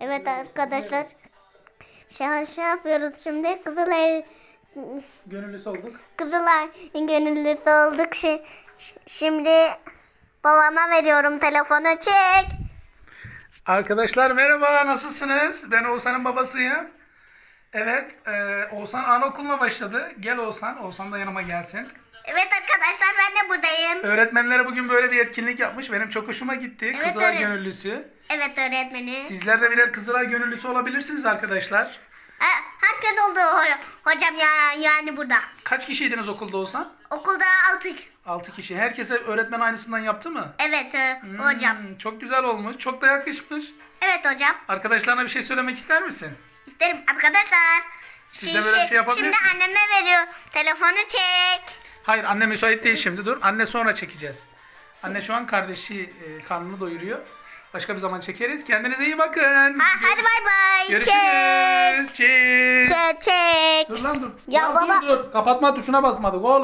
Evet arkadaşlar. Şu an şey yapıyoruz şimdi. Kızılay Gönüllüsü olduk. Kızılay gönüllüsü olduk. Şi- Şimdi babama veriyorum telefonu. Çek. Arkadaşlar merhaba nasılsınız? Ben Oğuzhan'ın babasıyım. Evet e, Oğuzhan anaokuluna başladı. Gel Oğuzhan. Oğuzhan da yanıma gelsin. Evet arkadaşlar ben de buradayım. Öğretmenlere bugün böyle bir etkinlik yapmış. Benim çok hoşuma gitti. Evet, Kızılay öyle. gönüllüsü. Evet öğretmeni. Sizler de birer Kızılay gönüllüsü olabilirsiniz arkadaşlar. Ha, herkes oldu ho- hocam ya yani burada. Kaç kişiydiniz okulda Oğuzhan? Okulda altı. 6 kişi. Herkese öğretmen aynısından yaptı mı? Evet ö- hocam. Hmm, çok güzel olmuş. Çok da yakışmış. Evet hocam. Arkadaşlarına bir şey söylemek ister misin? İsterim arkadaşlar. Siz de böyle bir şey şimdi anneme veriyor. Telefonu çek. Hayır anne müsait değil şimdi dur. Anne sonra çekeceğiz. Anne şu an kardeşi e, karnını doyuruyor. Başka bir zaman çekeriz. Kendinize iyi bakın. Ha, hadi bay bay. Çek. Görüşürüz. Cheers. Çek çek. Dur lan dur. Ya Lan baba- Dur dur. Kapatma tuşuna basmadık oğlum.